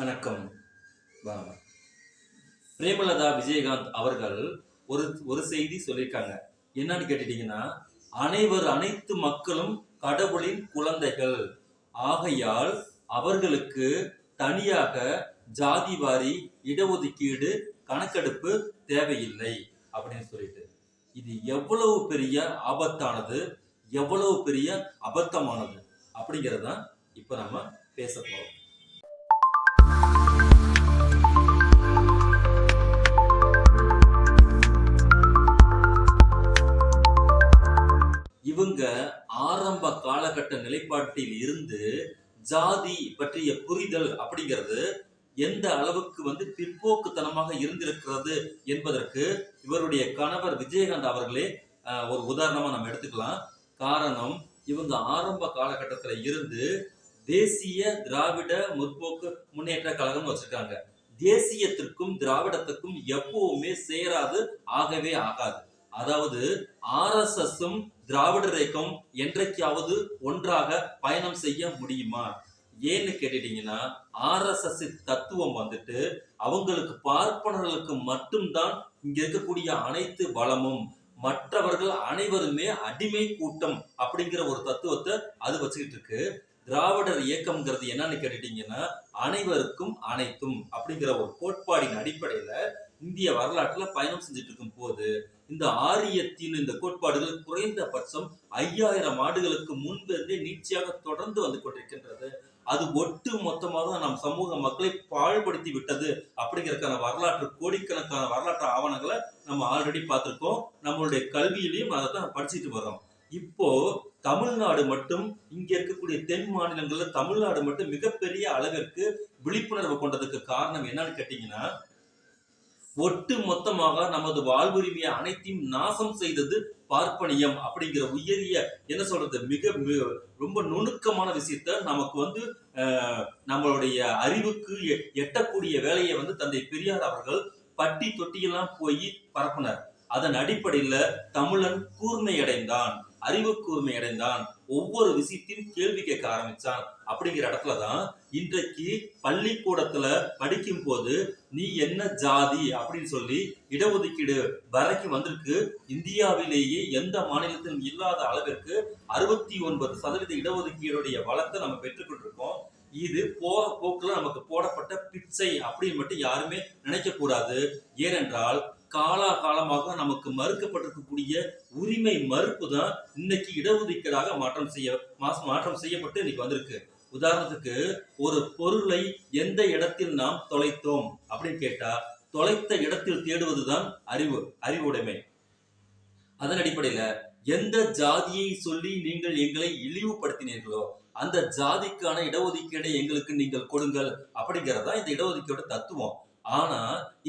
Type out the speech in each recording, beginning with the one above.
வணக்கம். வாங்க பிரேமலதா விஜயகாந்த் அவர்கள் ஒரு ஒரு செய்தி சொல்லியிருக்காங்க. என்னன்னு கேட்டுட்டீங்கன்னா அனைவர் அனைத்து மக்களும் கடவுளின் குழந்தைகள். ஆகையால் அவர்களுக்கு தனியாக ஜாதி வாரி இடஒதுக்கீடு கணக்கெடுப்பு தேவையில்லை அப்படின்னு சொல்லிட்டு. இது எவ்வளவு பெரிய ஆபத்தானது எவ்வளவு பெரிய அபத்தமானது அப்படிங்கிறது தான் இப்போ நம்ம பேச போகிறோம் காலகட்ட நிலைப்பாட்டில் இருந்து ஜாதி பற்றிய புரிதல் அப்படிங்கிறது எந்த அளவுக்கு வந்து பிற்போக்குத்தனமாக இருந்திருக்கிறது என்பதற்கு இவருடைய கணவர் விஜயகாந்த் அவர்களே ஒரு உதாரணமா நம்ம எடுத்துக்கலாம். காரணம் இவங்க ஆரம்ப காலகட்டத்தில் இருந்து தேசிய திராவிட முற்போக்கு முன்னேற்ற கழகம் வச்சிருக்காங்க. தேசியத்திற்கும் திராவிடத்துக்கும் எப்பவுமே சேராது ஆகவே ஆகாது. அதாவது ஆர்எஸ்எஸும் திராவிடர் இயக்கம் என்றைக்காவது ஒன்றாக பயணம் செய்ய முடியுமா? ஏன்னு கேட்டுட்டீங்கன்னா ஆர்எஸ்எஸ் தத்துவம் வந்துட்டு அவங்களுக்கு பார்ப்பனர்களுக்கு மட்டும்தான் இங்க இருக்கக்கூடிய அனைத்து வளமும் மற்றவர்கள் அனைவருமே அடிமை கூட்டம் அப்படிங்கிற ஒரு தத்துவத்தை அது வச்சுக்கிட்டு இருக்கு. திராவிடர் இயக்கம்ங்கிறது என்னன்னு கேட்டுட்டீங்கன்னா அனைவருக்கும் அனைத்தும் அப்படிங்கிற ஒரு கோட்பாடின் அடிப்படையில இந்திய வரலாற்றுல பயணம் செஞ்சுட்டு இருக்கும் போது இந்த ஆரியத்தின் இந்த கோட்பாடுகள் குறைந்தபட்சம் ஐயாயிரம் ஆண்டுகளுக்கு முன்பிருந்தே நீட்சியாக தொடர்ந்து வந்து கொண்டிருக்கின்றது. அது ஒட்டு மொத்தமாக நம் சமூக மக்களை பாழ்படுத்தி விட்டது அப்படிங்கிறதுக்கான வரலாற்று கோடிக்கணக்கான வரலாற்று ஆவணங்களை நம்ம ஆல்ரெடி பார்த்துருக்கோம். நம்மளுடைய கல்வியிலையும் அதை தான் படிச்சுட்டு வரோம் இப்போ தமிழ்நாடு மட்டும் இங்க இருக்கக்கூடிய தென் மாநிலங்கள்ல தமிழ்நாடு மட்டும் மிகப்பெரிய அளவிற்கு விழிப்புணர்வு கொண்டதுக்கு காரணம் என்னன்னு கேட்டீங்கன்னா ஒட்டு மொத்தமாக நமது வாழ்வுரிமையை அனைத்தையும் நாசம் செய்தது பார்ப்பனியம் அப்படிங்கிற உயரிய என்ன சொல்றது மிக ரொம்ப நுணுக்கமான விஷயத்த நமக்கு வந்து நம்மளுடைய அறிவுக்கு எட்டக்கூடிய வேலையை வந்து தந்தை பெரியார் அவர்கள் பட்டி தொட்டியெல்லாம் போய் பரப்புனார். அதன் அடிப்படையில தமிழன் கூர்மை அடைந்தான் அறிவு கூர்மை அடைந்தான் ஒவ்வொரு விஷயத்தையும் கேள்வி கேட்க ஆரம்பிச்சான் அப்படிங்கிற இடத்துலதான் இன்றைக்கு பள்ளிக்கூடத்துல படிக்கும் போது நீ என்ன ஜாதி அப்படின்னு சொல்லி இடஒதுக்கீடு வரைக்கும் வந்திருக்கு. இந்தியாவிலேயே எந்த மாநிலத்திலும் இல்லாத அளவிற்கு அறுபத்தி ஒன்பது சதவீத இடஒதுக்கீடுடைய வளத்தை நம்ம பெற்றுக்கொண்டிருக்கோம் இது போக போக்குல நமக்கு போடப்பட்ட பிச்சை அப்படின்னு மட்டும் யாருமே நினைக்க கூடாது. ஏனென்றால் காலாகாலமாக நமக்கு மறுக்கப்பட்டிருக்கக்கூடிய உரிமை மறுப்பு தான் இன்னைக்கு இடஒதுக்கீடாக மாற்றம் செய்ய மாற்றம் செய்யப்பட்டு இன்னைக்கு வந்திருக்கு. உதாரணத்துக்கு ஒரு பொருளை எந்த இடத்தில் நாம் தொலைத்தோம் அப்படின்னு கேட்டா தொலைத்த இடத்தில் தேடுவதுதான் அறிவு அறிவுடைமை. அதன் அடிப்படையில எந்த ஜாதியை சொல்லி நீங்கள் எங்களை இழிவுபடுத்தினீர்களோ அந்த ஜாதிக்கான இடஒதுக்கீடை எங்களுக்கு நீங்கள் கொடுங்கள் அப்படிங்கறதா இந்த இடஒதுக்கீடு தத்துவம். ஆனா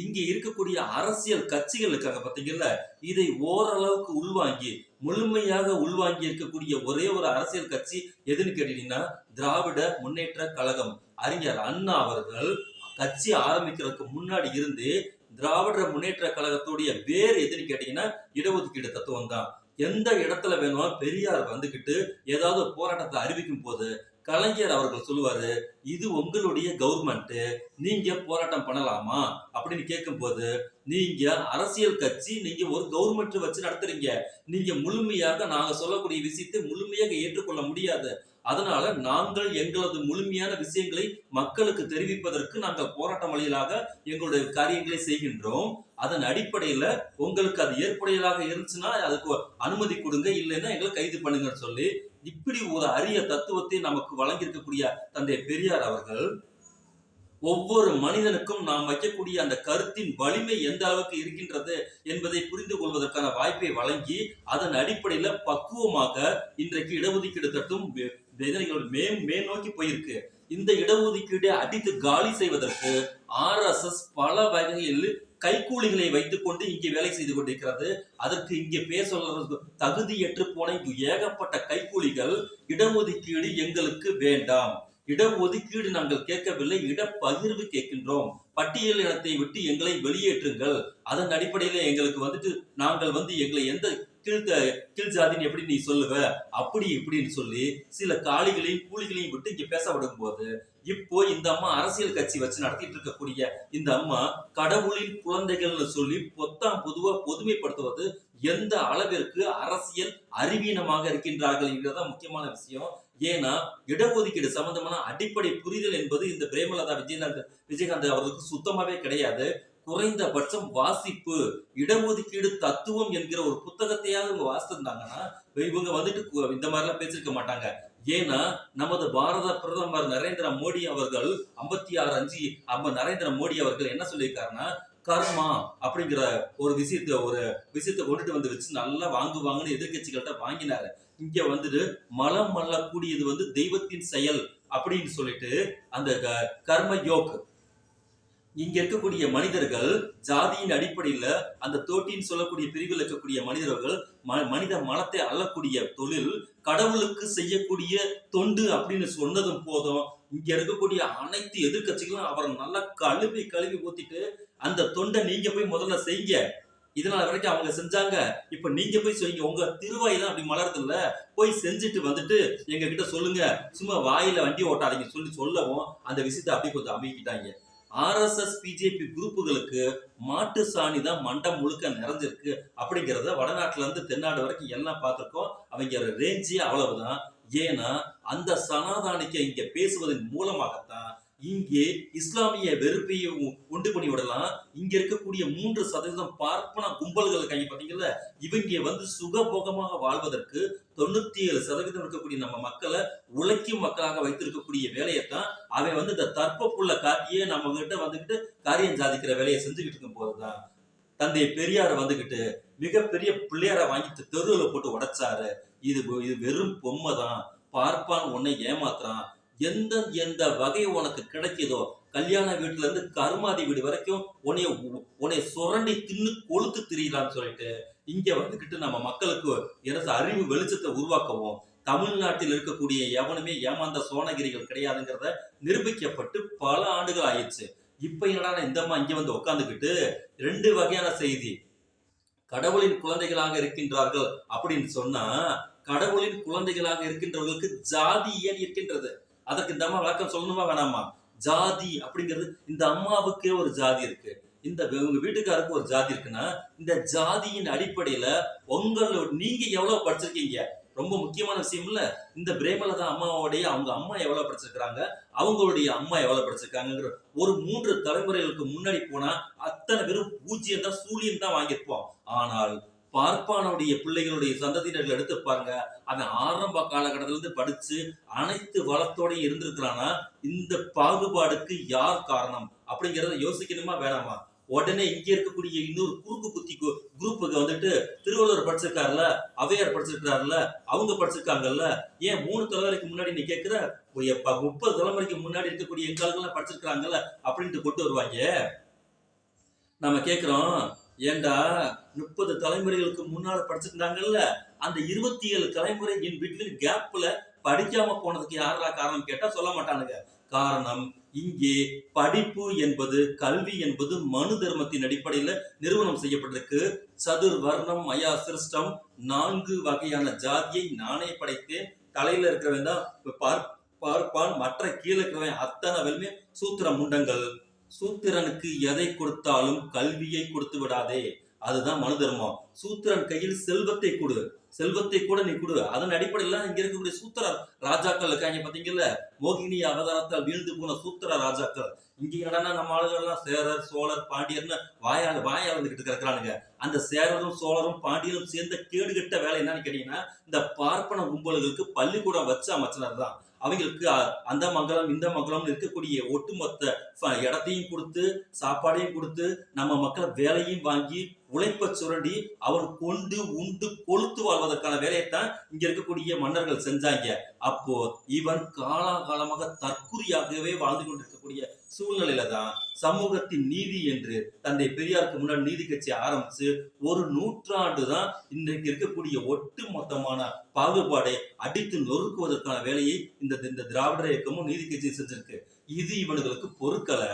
இங்க இருக்கக்கூடிய அரசியல் கட்சிகள் இருக்காங்க பாத்தீங்கல்ல இதை ஓரளவுக்கு உள்வாங்கி முழுமையாக உள்வாங்கி இருக்கக்கூடிய ஒரே ஒரு அரசியல் கட்சி எதுன்னு கேட்டீங்கன்னா திராவிட முன்னேற்ற கழகம். அறிஞர் அண்ணா அவர்கள் கட்சி ஆரம்பிக்கிறதுக்கு முன்னாடி இருந்து திராவிட முன்னேற்ற கழகத்துடைய வேர் எதுன்னு கேட்டீங்கன்னா இடஒதுக்கீடு தத்துவம் தான் எந்த இடத்துல வேணுமோ பெரியார் வந்துகிட்டு ஏதாவது போராட்டத்தை அறிவிக்கும் போது கலைஞர் அவர்கள் சொல்லுவாரு இது உங்களுடைய கவர்மெண்ட் நீங்க போராட்டம் பண்ணலாமா? அப்படின்னு கேட்கும்போது நீங்க அரசியல் கட்சி நீங்க ஒரு கவர்மெண்ட் வச்சு நடத்துறீங்க. நீங்க முழுமையாக நாங்க சொல்லக்கூடிய விஷயத்தை முழுமையாக ஏற்றுக்கொள்ள முடியாது. அதனால நாங்கள் எங்களது முழுமையான விஷயங்களை மக்களுக்கு தெரிவிப்பதற்கு நாங்கள் போராட்ட வழியிலாக எங்களுடைய காரியங்களை செய்கின்றோம். அதன் அடிப்படையில உங்களுக்கு அது ஏற்புடையதாக இருந்துச்சுன்னா அதுக்கு அனுமதி கொடுங்க இல்லைன்னா எங்களை கைது பண்ணுங்கன்னு சொல்லி இப்படி ஒரு அரிய தத்துவத்தை நமக்கு வழங்கியிருக்கக்கூடிய தந்தை பெரியார் அவர்கள் ஒவ்வொரு மனிதனுக்கும் நாம் வைக்கக்கூடிய அந்த கருத்தின் வலிமை எந்த அளவுக்கு இருக்கின்றது என்பதை புரிந்து கொள்வதற்கான வாய்ப்பை வழங்கி அதன் அடிப்படையில பக்குவமாக இன்றைக்கு இடஒதுக்கீடு தட்டும் வேதனைகள் மே மேல் நோக்கி போயிருக்கு. இந்த இடஒதுக்கீடு அடித்து காலி செய்வதற்கு ஆர்எஸ்எஸ் பல வகையில் கைக்கூலிகளை வைத்துக்கொண்டு இங்கே வேலை செய்து கொண்டிருக்கிறது. அதற்கு இங்கே பேர் சொல்றது தகுதியற்று போன இங்கு ஏகப்பட்ட கைக்கூலிகள் இடஒதுக்கீடு எங்களுக்கு வேண்டாம். இடஒதுக்கீடு நாங்கள் கேட்கவில்லை இடப்பகிர்வு கேட்கின்றோம். பட்டியல் இனத்தை விட்டு எங்களை வெளியேற்றுங்கள். அதன் அடிப்படையில எங்களுக்கு வந்துட்டு நாங்கள் வந்து எங்களை எந்த கீழ் கீழ் ஜாதின்னு எப்படி நீ சொல்லுவ? அப்படி இப்படின்னு சொல்லி சில காளிகளையும் கூலிகளையும் விட்டு இங்க பேச விடும்போது இப்போ இந்த அம்மா அரசியல் கட்சி வச்சு நடத்திட்டு இருக்கக்கூடிய இந்த அம்மா கடவுளின் குழந்தைகள்னு சொல்லி பொத்தாம் பொதுவா பொதுமைப்படுத்துவது எந்த அளவிற்கு அரசியல் அறிவீனமாக இருக்கின்றார்கள் என்பதுதான் முக்கியமான விஷயம். ஏன்னா இடஒதுக்கீடு சம்பந்தமான அடிப்படை புரிதல் என்பது இந்த பிரேமலதா விஜயகாந்த் விஜயகாந்த் அவர்களுக்கு சுத்தமாவே கிடையாது. குறைந்தபட்சம் வாசிப்பு இடஒதுக்கீடு தத்துவம் என்கிற ஒரு புத்தகத்தையாவது இவங்க வாசித்திருந்தாங்கன்னா இவங்க வந்துட்டு இந்த மாதிரிலாம் பேசிருக்க மாட்டாங்க. ஏன்னா நமது பாரத பிரதமர் நரேந்திர மோடி அவர்கள் ஐம்பத்தி ஆறு அஞ்சு நம்ம நரேந்திர மோடி அவர்கள் என்ன சொல்லியிருக்காருன்னா கர்மா அப்படிங்கிற ஒரு விஷயத்த ஒரு விஷயத்தை கொண்டுட்டு வந்து வச்சு நல்லா வாங்குவாங்கன்னு எதிர்க்கட்சிகள்கிட்ட வாங்கினாரு. இங்க வந்துட்டு மலம் மல்லக்கூடியது வந்து தெய்வத்தின் செயல் அப்படின்னு சொல்லிட்டு அந்த க- கர்ம யோக் இங்க இருக்கக்கூடிய மனிதர்கள் ஜாதியின் அடிப்படையில அந்த தோட்டின்னு சொல்லக்கூடிய பிரிவில் இருக்கக்கூடிய மனிதர்கள் மனித மனத்தை அள்ளக்கூடிய தொழில் கடவுளுக்கு செய்யக்கூடிய தொண்டு அப்படின்னு சொன்னதும் போதும் இங்க இருக்கக்கூடிய அனைத்து எதிர்க்கட்சிகளும் அவரை நல்லா கழுவி கழுவி ஊத்திட்டு அந்த தொண்டை நீங்க போய் முதல்ல செய்யுங்க. இதனால வரைக்கும் அவங்க செஞ்சாங்க. இப்ப நீங்க போய் செய்யுங்க. உங்க திருவாயில அப்படி மலர்றது இல்ல போய் செஞ்சுட்டு வந்துட்டு எங்க கிட்ட சொல்லுங்க. சும்மா வாயில வண்டி ஓட்டாதீங்க. சொல்லி சொல்லவும் அந்த விஷயத்தை அப்படியே கொஞ்சம் அமைக்கிட்டாங்க. ஆர்எஸ்எஸ் பிஜேபி குரூப்புகளுக்கு மாட்டு சாணி தான் மண்டம் முழுக்க நிறைஞ்சிருக்கு அப்படிங்கிறத வடநாட்டுல இருந்து தென்னாடு வரைக்கும் எல்லாம் பார்த்துருக்கோம். அவங்க ரேஞ்சே அவ்வளவுதான். ஏன்னா அந்த சனாதானிக்க இங்க பேசுவதன் மூலமாகத்தான் இங்கே இஸ்லாமிய வெறுப்பையை உண்டு பண்ணி விடலாம். இங்க இருக்கக்கூடிய மூன்று சதவீதம் பார்ப்பன கும்பல்கள் இருக்காங்க பாத்தீங்கல்ல? இவங்க வந்து சுகபோகமாக வாழ்வதற்கு தொண்ணூத்தி ஏழு சதவீதம் இருக்கக்கூடிய நம்ம மக்களை உழைக்கும் மக்களாக வைத்திருக்கக்கூடிய வேலையைத்தான் அவன் வந்து இந்த தற்பப்புள்ள காட்டியே நம்ம கிட்ட வந்துகிட்டு காரியம் சாதிக்கிற வேலையை செஞ்சுக்கிட்டு இருக்கும் போதுதான் தந்தை பெரியார வந்துகிட்டு மிகப்பெரிய பிள்ளையார வாங்கிட்டு தெருவில் போட்டு உடைச்சாரு. இது இது வெறும் பொம்மை தான் பார்ப்பான் உன்னை ஏமாத்துறான். எந்த எந்த வகை உனக்கு கிடைக்குதோ கல்யாண வீட்டுல இருந்து கருமாதி வீடு வரைக்கும் உன்னைய உனைய சுரண்டி தின்னு கொழுத்து திரியலான்னு சொல்லிட்டு இங்க வந்துகிட்டு நம்ம மக்களுக்கு எனது அறிவு வெளிச்சத்தை உருவாக்கவும் தமிழ்நாட்டில் இருக்கக்கூடிய எவனுமே ஏமாந்த சோனகிரிகள் கிடையாதுங்கிறத நிரூபிக்கப்பட்டு பல ஆண்டுகள் ஆயிடுச்சு. இப்ப என்னடா இந்த அம்மா இங்க வந்து உட்காந்துக்கிட்டு ரெண்டு வகையான செய்தி. கடவுளின் குழந்தைகளாக இருக்கின்றார்கள் அப்படின்னு சொன்னா கடவுளின் குழந்தைகளாக இருக்கின்றவர்களுக்கு ஜாதி ஏன் இருக்கின்றது? அதற்கு இந்த அம்மா விளக்கம் சொல்லணுமா வேணாமா? ஜாதி அப்படிங்கிறது இந்த அம்மாவுக்கே ஒரு ஜாதி இருக்கு. இந்த உங்க வீட்டுக்காருக்கு ஒரு ஜாதி இருக்குன்னா இந்த ஜாதியின் அடிப்படையில உங்களோட நீங்க எவ்வளவு படிச்சிருக்கீங்க? ரொம்ப முக்கியமான விஷயம் இல்ல. இந்த பிரேமலதா அம்மாவோடைய அவங்க அம்மா எவ்வளவு படிச்சிருக்கிறாங்க? அவங்களுடைய அம்மா எவ்வளவு படிச்சிருக்காங்கிற ஒரு மூன்று தலைமுறைகளுக்கு முன்னாடி போனா அத்தனை பேரும் பூஜ்ஜியம் தான் சூழியம் தான் வாங்கியிருப்போம். ஆனால் பார்ப்பானுடைய பிள்ளைகளுடைய சந்ததியினர்கள் எடுத்து பாருங்க அந்த ஆரம்ப காலகட்டத்திலிருந்து படிச்சு அனைத்து வளத்தோடையும் இருந்திருக்கிறானா? இந்த பாகுபாடுக்கு யார் காரணம்? அப்படிங்கிறத யோசிக்கணுமா வேணாமா? உடனே இங்க இருக்கக்கூடிய இன்னொரு குறுக்கு குத்தி கு- குரூப்புக்கு வந்துட்டு திருவள்ளுவர் படிச்சிருக்காருல அவையார் படிச்சிருக்காருல்ல அவங்க படிச்சிருக்காங்கல்ல ஏன் மூணு தலைமுறைக்கு முன்னாடி நீ கேட்கிற முப்பது தலைமுறைக்கு முன்னாடி இருக்கக்கூடிய எங்காலங்கள்லாம் படிச்சிருக்கிறாங்கல்ல அப்படின்ட்டு கொண்டு வருவாங்க. நம்ம கேட்கிறோம் ஏண்டா முப்பது தலைமுறைகளுக்கு முன்னால படிச்சிருந்தாங்கல்ல அந்த இருபத்தி ஏழு தலைமுறை இன் பிட்வீன் கேப்ல படிக்காம போனதுக்கு யாரா காரணம் கேட்டா சொல்ல மாட்டானுங்க. காரணம் இங்கே படிப்பு என்பது கல்வி என்பது மனு தர்மத்தின் அடிப்படையில நிறுவனம் செய்யப்பட்டிருக்கு. சதுர் வர்ணம் மயா சிருஷ்டம் நான்கு வகையான ஜாதியை நானே படைத்தேன். தலையில இருக்கிறவன் தான் பார் பார்ப்பான் மற்ற கீழே இருக்கிறவன் அத்தனை வெல்மே சூத்திர முண்டங்கள். சூத்திரனுக்கு எதை கொடுத்தாலும் கல்வியை கொடுத்து விடாதே. அதுதான் மனு தர்மம். சூத்திரன் கையில் செல்வத்தை கொடு. செல்வத்தை கூட நீ கொடு. அதன் அடிப்படையில இங்க இருக்கக்கூடிய சூத்திர ராஜாக்கள் இருக்காங்க பாத்தீங்கல்ல? மோகினி அவதாரத்தால் வீழ்ந்து போன சூத்திர ராஜாக்கள். இங்க என்னடா நம்ம ஆளுகள்லாம் சேரர் சோழர் பாண்டியர்னு வாயால் வாயால் வந்துகிட்டு இருக்கிறானுங்க அந்த சேரரும் சோழரும் பாண்டியரும் சேர்ந்த கேடுகட்ட வேலை என்னன்னு கேட்டீங்கன்னா இந்த பார்ப்பன கும்பல்களுக்கு பள்ளிக்கூடம் வச்சு அமைச்சனர் தான் அவங்களுக்கு அந்த மங்கலம் இந்த மங்கலம் இருக்கக்கூடிய ஒட்டுமொத்த இடத்தையும் கொடுத்து சாப்பாடையும் கொடுத்து நம்ம மக்களை வேலையும் வாங்கி உழைப்பை சுரண்டி அவன் கொண்டு உண்டு கொளுத்து வாழ்வதற்கான வேலையைத்தான் இங்க இருக்கக்கூடிய மன்னர்கள் செஞ்சாங்க. அப்போ இவன் காலாகாலமாக தற்குறியாகவே வாழ்ந்து கொண்டிருக்கக்கூடிய சூழ்நிலையில தான் சமூகத்தின் நீதி என்று தந்தை பெரியாருக்கு முன்னாடி நீதி கட்சி ஆரம்பிச்சு ஒரு நூற்றாண்டு தான் இன்றைக்கு இருக்கக்கூடிய ஒட்டு மொத்தமான பாகுபாடை அடித்து நொறுக்குவதற்கான வேலையை இந்த திராவிட திராவிடர் இயக்கமும் நீதி கட்சியும் செஞ்சிருக்கு. இது இவனுங்களுக்கு பொறுக்கலை.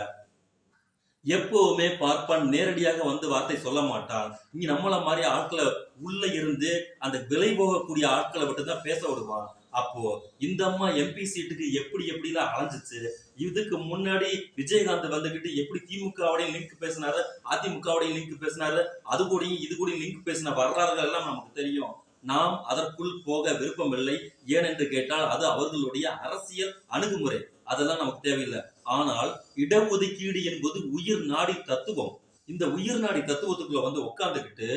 எப்பவுமே பார்ப்பான் நேரடியாக வந்து வார்த்தை சொல்ல மாட்டான். இங்க நம்மள மாதிரி ஆட்களை உள்ள இருந்து அந்த விலை போகக்கூடிய ஆட்களை விட்டு தான் பேச விடுவான். அப்போ இந்த அம்மா எம்பி சீட்டுக்கு எப்படி எப்படிலாம் அலைஞ்சிச்சு? இதுக்கு முன்னாடி விஜயகாந்த் வந்துகிட்டு எப்படி திமுகவோடையும் லிங்க் பேசினாரு அதிமுகவோடையும் லிங்க் பேசினாரு அது கூடயும் இது கூடயும் லிங்க் பேசின வரலாறுகள் எல்லாம் நமக்கு தெரியும். நாம் அதற்குள் போக விருப்பமில்லை. ஏனென்று கேட்டால் அது அவர்களுடைய அரசியல் அணுகுமுறை. அதெல்லாம் நமக்கு தேவையில்லை. ஆனால் இடஒதுக்கீடு என்பது உயிர் நாடி தத்துவம். இந்த உயிர் நாடி தத்துவத்துக்குள்ள வந்து உட்காந்துக்கிட்டு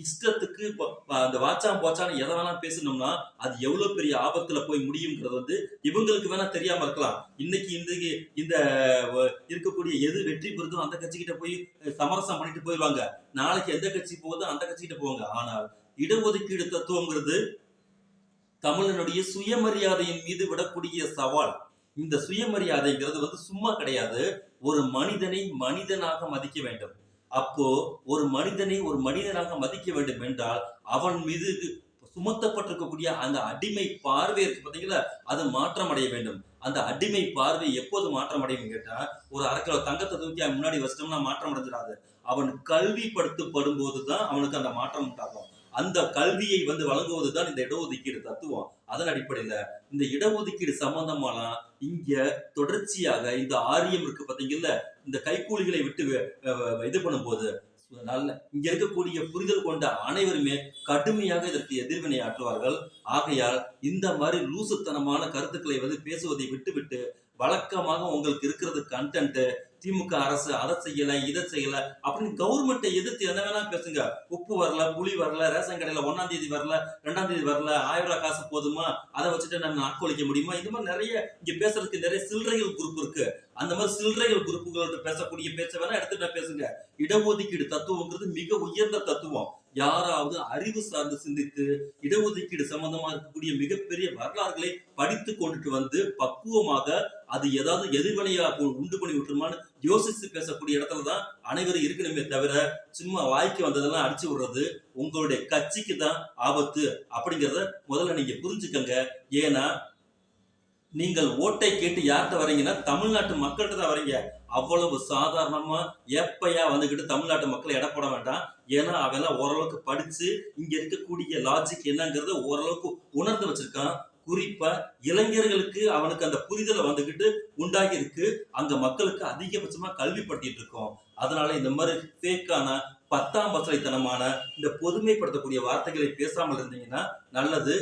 இஷ்டத்துக்கு அந்த வாச்சாம் போச்சான்னு எதை வேணா பேசணும்னா அது எவ்வளவு பெரிய ஆபத்துல போய் முடியுங்கிறது வந்து இவங்களுக்கு வேணா தெரியாம இருக்கலாம். இன்னைக்கு இந்த இந்த இருக்கக்கூடிய எது வெற்றி பெறுதோ அந்த கட்சிக்கிட்ட போய் சமரசம் பண்ணிட்டு போயிடுவாங்க. நாளைக்கு எந்த கட்சி போகுதோ அந்த கட்சிக்கிட்ட போவாங்க. ஆனால் இடஒதுக்கீடு தத்துவங்கிறது தமிழனுடைய சுயமரியாதையின் மீது விடக்கூடிய சவால். இந்த சுயமரியாதைங்கிறது வந்து சும்மா கிடையாது. ஒரு மனிதனை மனிதனாக மதிக்க வேண்டும். அப்போ ஒரு மனிதனை ஒரு மனிதனாக மதிக்க வேண்டும் என்றால் அவன் மீது சுமத்தப்பட்டிருக்கக்கூடிய அந்த அடிமை பார்வை இருக்கு பார்த்தீங்களா? அது மாற்றம் அடைய வேண்டும். அந்த அடிமை பார்வை எப்போது மாற்றம் அடையும் கேட்டா ஒரு அரை கிலோ தங்கத்தை தூக்கி அவன் முன்னாடி வச்சிட்டோம்னா மாற்றம் அடைஞ்சிடாது. அவன் கல்விப்படுத்தப்படும் போதுதான் அவனுக்கு அந்த மாற்றம் உண்டாகும். அந்த கல்வியை வந்து வழங்குவதுதான் இந்த இடஒதுக்கீடு தத்துவம். அதன் அடிப்படையில இந்த இடஒதுக்கீடு சம்பந்தமாலாம் இங்க தொடர்ச்சியாக இந்த ஆரியம் இருக்கு பாத்தீங்கல்ல இந்த கைக்கூலிகளை விட்டு அஹ் இது பண்ணும்போது நல்ல இங்க இருக்கக்கூடிய புரிதல் கொண்ட அனைவருமே கடுமையாக இதற்கு எதிர்வினை ஆற்றுவார்கள். ஆகையால் இந்த மாதிரி லூசுத்தனமான கருத்துக்களை வந்து பேசுவதை விட்டுவிட்டு வழக்கமாக உங்களுக்கு இருக்கிறது கண்டென்ட் திமுக அரசு அதை செய்யல இதை செய்யல அப்படின்னு கவர்மெண்ட்டை எதிர்த்து என்ன வேணா பேசுங்க. உப்பு வரல புளி வரல ரேஷன் கடையில ஒன்னாம் தேதி வரல ரெண்டாம் தேதி வரல ஆயிரம் ரூபாய் காசு போதுமா? அதை வச்சுட்டு நம்ம நாட்கொழிக்க முடியுமா? இந்த மாதிரி நிறைய இங்க பேசுறதுக்கு நிறைய சில்லறைகள் குரூப் இருக்கு. அந்த மாதிரி சில்லறைகள் குரூப்புகளோட பேசக்கூடிய பேச்ச வேணா எடுத்துட்டு பேசுங்க. இடஒதுக்கீடு தத்துவங்கிறது மிக உயர்ந்த தத்துவம். யாராவது அறிவு சார்ந்து சிந்தித்து இடஒதுக்கீடு சம்பந்தமா இருக்கக்கூடிய மிகப்பெரிய வரலாறுகளை படித்து கொண்டுட்டு வந்து பக்குவமாக அது ஏதாவது எதிர்வினையா உண்டு பண்ணி விட்டுருமான்னு யோசிச்சு பேசக்கூடிய இடத்துல தான் அனைவரும் இருக்கணுமே தவிர சும்மா வாய்க்கு வந்ததெல்லாம் அடிச்சு விடுறது உங்களுடைய கட்சிக்கு தான் ஆபத்து அப்படிங்கிறத முதல்ல நீங்க புரிஞ்சுக்கங்க. ஏன்னா நீங்கள் ஓட்டை கேட்டு யார்கிட்ட வரீங்கன்னா தமிழ்நாட்டு மக்கள்கிட்ட தான் வரீங்க அவ்வளவு சாதாரணமா எப்பையா வந்துகிட்டு தமிழ்நாட்டு மக்களை எடை போட வேண்டாம். ஏன்னா அவெல்லாம் ஓரளவுக்கு படிச்சு இங்க இருக்கக்கூடிய லாஜிக் என்னங்கிறத ஓரளவுக்கு உணர்ந்து வச்சிருக்கான். குறிப்பா இளைஞர்களுக்கு அவனுக்கு அந்த புரிதலை வந்துகிட்டு உண்டாகி இருக்கு அங்க மக்களுக்கு அதிகபட்சமா கல்விப்படுத்திட்டு இருக்கோம். அதனால இந்த மாதிரி ஃபேக்கான பத்தாம் பசலைத்தனமான இந்த பொதுமைப்படுத்தக்கூடிய வார்த்தைகளை பேசாமல் இருந்தீங்கன்னா நல்லது.